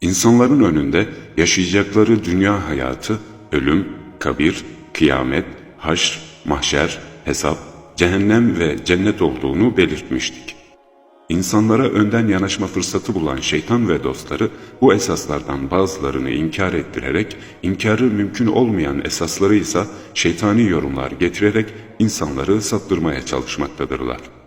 İnsanların önünde yaşayacakları dünya hayatı, ölüm, kabir, kıyamet, haşr, mahşer, hesap, cehennem ve cennet olduğunu belirtmiştik. İnsanlara önden yanaşma fırsatı bulan şeytan ve dostları bu esaslardan bazılarını inkar ettirerek, inkarı mümkün olmayan esasları ise şeytani yorumlar getirerek insanları saptırmaya çalışmaktadırlar.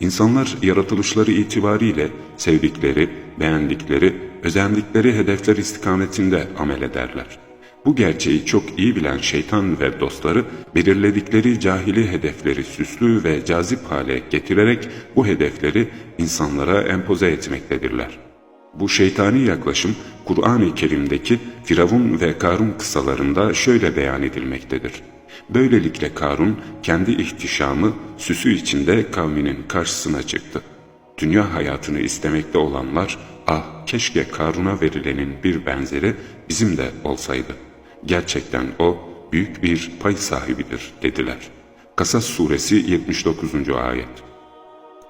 İnsanlar yaratılışları itibariyle sevdikleri, beğendikleri, özendikleri hedefler istikametinde amel ederler. Bu gerçeği çok iyi bilen şeytan ve dostları belirledikleri cahili hedefleri süslü ve cazip hale getirerek bu hedefleri insanlara empoze etmektedirler. Bu şeytani yaklaşım Kur'an-ı Kerim'deki Firavun ve Karun kısalarında şöyle beyan edilmektedir. Böylelikle Karun kendi ihtişamı, süsü içinde kavminin karşısına çıktı. Dünya hayatını istemekte olanlar, ah keşke Karun'a verilenin bir benzeri bizim de olsaydı. Gerçekten o büyük bir pay sahibidir dediler. Kasas suresi 79. ayet.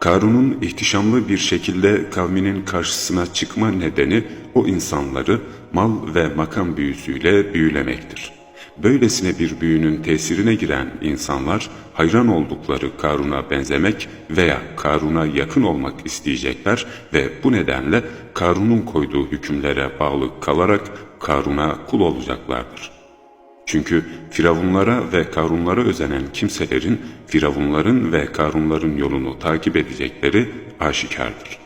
Karun'un ihtişamlı bir şekilde kavminin karşısına çıkma nedeni o insanları mal ve makam büyüsüyle büyülemektir. Böylesine bir büyünün tesirine giren insanlar hayran oldukları Karun'a benzemek veya Karun'a yakın olmak isteyecekler ve bu nedenle Karun'un koyduğu hükümlere bağlı kalarak Karun'a kul olacaklardır. Çünkü firavunlara ve karunlara özenen kimselerin firavunların ve karunların yolunu takip edecekleri aşikardır.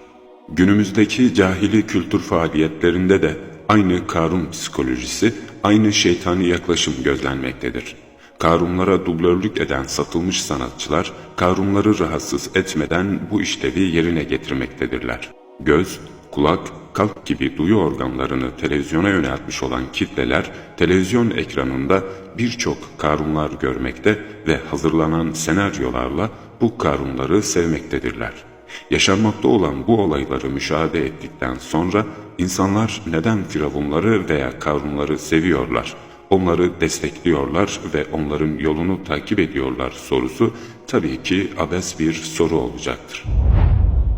Günümüzdeki cahili kültür faaliyetlerinde de aynı karun psikolojisi, aynı şeytani yaklaşım gözlenmektedir. Karunlara dublörlük eden satılmış sanatçılar, karunları rahatsız etmeden bu işlevi yerine getirmektedirler. Göz, kulak, kalp gibi duyu organlarını televizyona yöneltmiş olan kitleler televizyon ekranında birçok karunlar görmekte ve hazırlanan senaryolarla bu karunları sevmektedirler. Yaşanmakta olan bu olayları müşahede ettikten sonra insanlar neden firavunları veya karunları seviyorlar, onları destekliyorlar ve onların yolunu takip ediyorlar sorusu tabii ki abes bir soru olacaktır.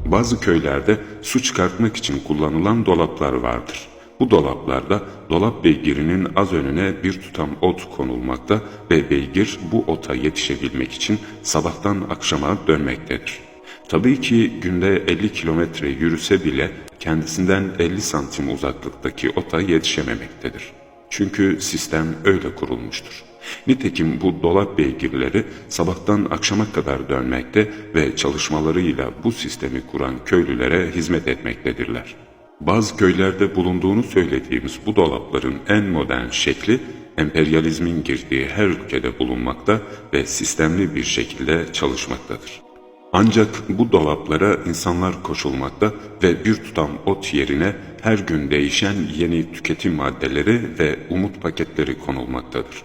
Bazı köylerde su çıkartmak için kullanılan dolaplar vardır. Bu dolaplarda dolap beygirinin az önüne bir tutam ot konulmakta ve beygir bu ota yetişebilmek için sabahtan akşama dönmektedir. Tabii ki günde 50 kilometre yürüse bile kendisinden 50 santim uzaklıktaki ota yetişememektedir. Çünkü sistem öyle kurulmuştur. Nitekim bu dolap beygirleri sabahtan akşama kadar dönmekte ve çalışmalarıyla bu sistemi kuran köylülere hizmet etmektedirler. Bazı köylerde bulunduğunu söylediğimiz bu dolapların en modern şekli emperyalizmin girdiği her ülkede bulunmakta ve sistemli bir şekilde çalışmaktadır. Ancak bu dolaplara insanlar koşulmakta ve bir tutam ot yerine her gün değişen yeni tüketim maddeleri ve umut paketleri konulmaktadır.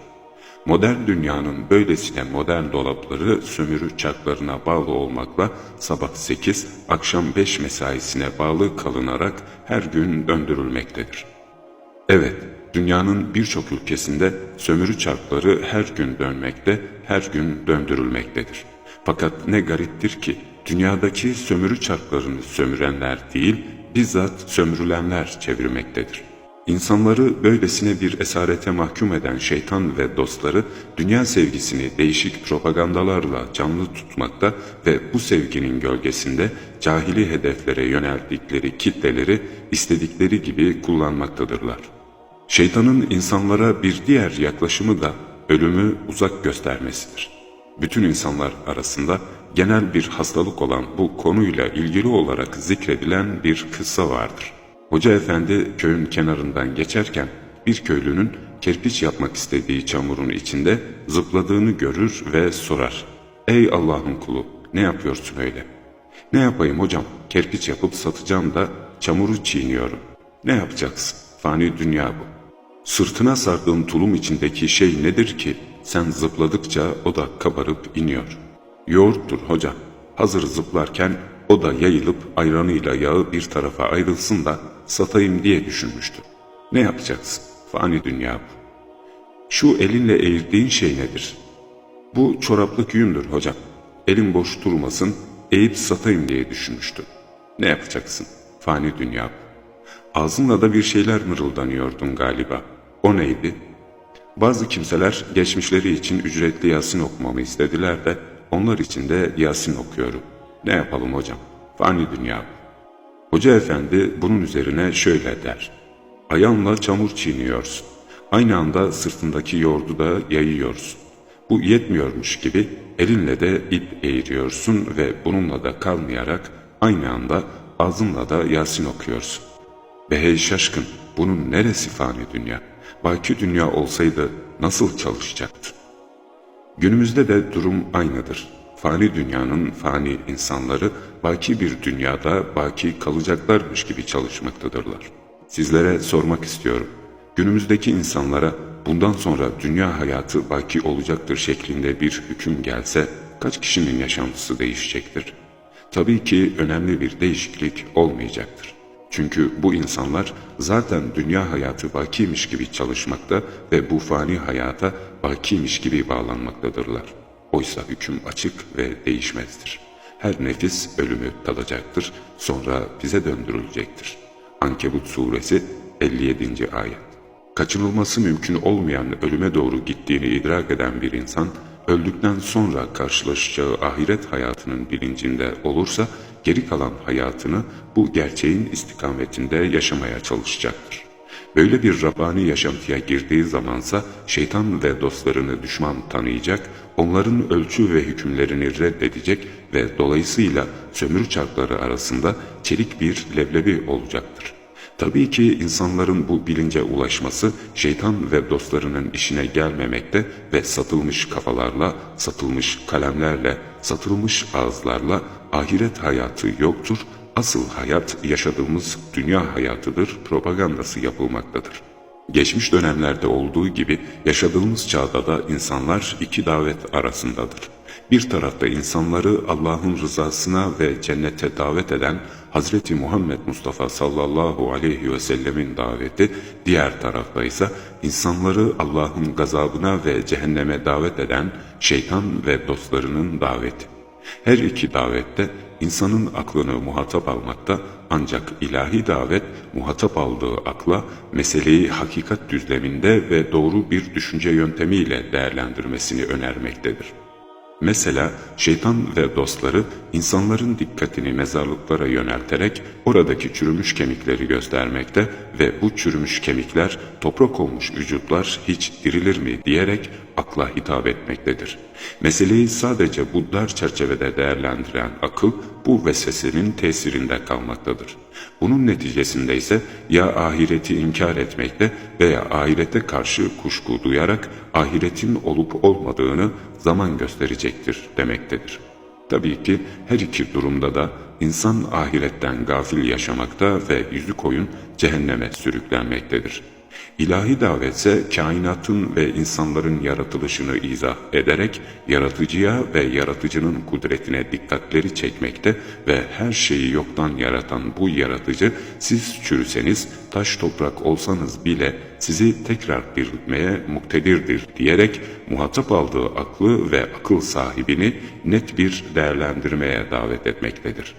Modern dünyanın böylesine modern dolapları sömürü çarklarına bağlı olmakla sabah 8, akşam 5 mesaisine bağlı kalınarak her gün döndürülmektedir. Evet, dünyanın birçok ülkesinde sömürü çarkları her gün dönmekte, her gün döndürülmektedir. Fakat ne gariptir ki dünyadaki sömürü çarklarını sömürenler değil, bizzat sömürülenler çevirmektedir. İnsanları böylesine bir esarete mahkum eden şeytan ve dostları dünya sevgisini değişik propagandalarla canlı tutmakta ve bu sevginin gölgesinde cahili hedeflere yönelttikleri kitleleri istedikleri gibi kullanmaktadırlar. Şeytanın insanlara bir diğer yaklaşımı da ölümü uzak göstermesidir. Bütün insanlar arasında genel bir hastalık olan bu konuyla ilgili olarak zikredilen bir kıssa vardır. Hoca efendi köyün kenarından geçerken bir köylünün kerpiç yapmak istediği çamurun içinde zıpladığını görür ve sorar. Ey Allah'ın kulu ne yapıyorsun öyle? Ne yapayım hocam kerpiç yapıp satacağım da çamuru çiğniyorum. Ne yapacaksın? Fani dünya bu. Sırtına sardığın tulum içindeki şey nedir ki sen zıpladıkça o da kabarıp iniyor. Yoğurttur hocam. Hazır zıplarken o da yayılıp ayranıyla yağı bir tarafa ayrılsın da satayım diye düşünmüştü. Ne yapacaksın? Fani dünya bu. Şu elinle eğirdiğin şey nedir? Bu çoraplık yündür hocam. Elim boş durmasın, eğip satayım diye düşünmüştü. Ne yapacaksın? Fani dünya bu. Ağzınla da bir şeyler mırıldanıyordun galiba. O neydi? Bazı kimseler geçmişleri için ücretli Yasin okumamı istediler de onlar için de Yasin okuyorum. Ne yapalım hocam? Fani dünya. Hoca efendi bunun üzerine şöyle der. Ayağınla çamur çiğniyorsun. Aynı anda sırtındaki yoğurdu da yayıyorsun. Bu yetmiyormuş gibi elinle de ip eğiriyorsun ve bununla da kalmayarak aynı anda ağzınla da Yasin okuyorsun. Be hey şaşkın, bunun neresi fani dünya? Baki dünya olsaydı nasıl çalışacaktı? Günümüzde de durum aynıdır. Fani dünyanın fani insanları baki bir dünyada baki kalacaklarmış gibi çalışmaktadırlar. Sizlere sormak istiyorum. Günümüzdeki insanlara bundan sonra dünya hayatı baki olacaktır şeklinde bir hüküm gelse kaç kişinin yaşantısı değişecektir? Tabii ki önemli bir değişiklik olmayacaktır. Çünkü bu insanlar zaten dünya hayatı bakiymiş gibi çalışmakta ve bu fani hayata bakiymiş gibi bağlanmaktadırlar. Oysa hüküm açık ve değişmezdir. Her nefis ölümü tadacaktır, sonra bize döndürülecektir. Ankebut suresi 57. ayet. Kaçınılması mümkün olmayan ölüme doğru gittiğini idrak eden bir insan, öldükten sonra karşılaşacağı ahiret hayatının bilincinde olursa, geri kalan hayatını bu gerçeğin istikametinde yaşamaya çalışacaktır. Böyle bir Rabbani yaşantıya girdiği zamansa şeytan ve dostlarını düşman tanıyacak, onların ölçü ve hükümlerini reddedecek ve dolayısıyla sömür çarkları arasında çelik bir leblebi olacaktır. Tabii ki insanların bu bilince ulaşması şeytan ve dostlarının işine gelmemekte ve satılmış kafalarla, satılmış kalemlerle, satılmış ağızlarla ahiret hayatı yoktur, asıl hayat yaşadığımız dünya hayatıdır propagandası yapılmaktadır. Geçmiş dönemlerde olduğu gibi yaşadığımız çağda da insanlar iki davet arasındadır. Bir tarafta insanları Allah'ın rızasına ve cennete davet eden Hazreti Muhammed Mustafa sallallahu aleyhi ve sellemin daveti, diğer tarafta ise insanları Allah'ın gazabına ve cehenneme davet eden şeytan ve dostlarının daveti. Her iki davette insanın aklını muhatap almakta ancak ilahi davet muhatap aldığı akla meseleyi hakikat düzleminde ve doğru bir düşünce yöntemiyle değerlendirmesini önermektedir. Mesela şeytan ve dostları insanların dikkatini mezarlıklara yönelterek oradaki çürümüş kemikleri göstermekte ve bu çürümüş kemikler toprak olmuş vücutlar hiç dirilir mi diyerek akla hitap etmektedir. Meseleyi sadece bu dar çerçevede değerlendiren akıl bu vesvesenin tesirinde kalmaktadır. Bunun neticesinde ise ya ahireti inkar etmekte veya ahirete karşı kuşku duyarak ahiretin olup olmadığını zaman gösterecektir demektedir. Tabii ki her iki durumda da insan ahiretten gafil yaşamakta ve yüzü koyun cehenneme sürüklenmektedir. İlahi davetse kainatın ve insanların yaratılışını izah ederek yaratıcıya ve yaratıcının kudretine dikkatleri çekmekte ve her şeyi yoktan yaratan bu yaratıcı siz çürüseniz taş toprak olsanız bile sizi tekrar diriltmeye muktedirdir diyerek muhatap aldığı aklı ve akıl sahibini net bir değerlendirmeye davet etmektedir.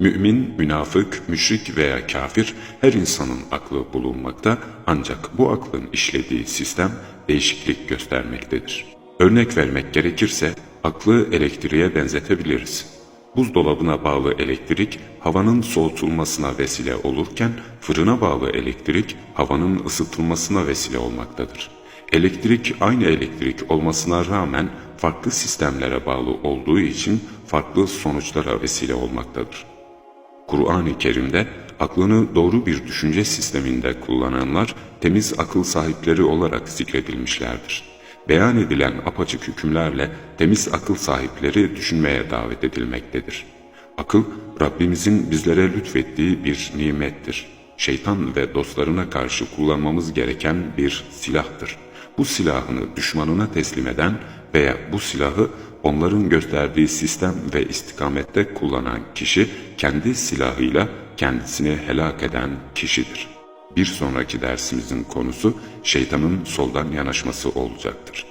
Mümin, münafık, müşrik veya kafir her insanın aklı bulunmakta ancak bu aklın işlediği sistem değişiklik göstermektedir. Örnek vermek gerekirse aklı elektriğe benzetebiliriz. Buzdolabına bağlı elektrik havanın soğutulmasına vesile olurken fırına bağlı elektrik havanın ısıtılmasına vesile olmaktadır. Elektrik aynı elektrik olmasına rağmen farklı sistemlere bağlı olduğu için farklı sonuçlara vesile olmaktadır. Kur'an-ı Kerim'de aklını doğru bir düşünce sisteminde kullananlar temiz akıl sahipleri olarak zikredilmişlerdir. Beyan edilen apaçık hükümlerle temiz akıl sahipleri düşünmeye davet edilmektedir. Akıl, Rabbimizin bizlere lütfettiği bir nimettir. Şeytan ve dostlarına karşı kullanmamız gereken bir silahtır. Bu silahını düşmanına teslim eden veya bu silahı onların gösterdiği sistem ve istikamette kullanan kişi kendi silahıyla kendisini helak eden kişidir. Bir sonraki dersimizin konusu şeytanın soldan yanaşması olacaktır.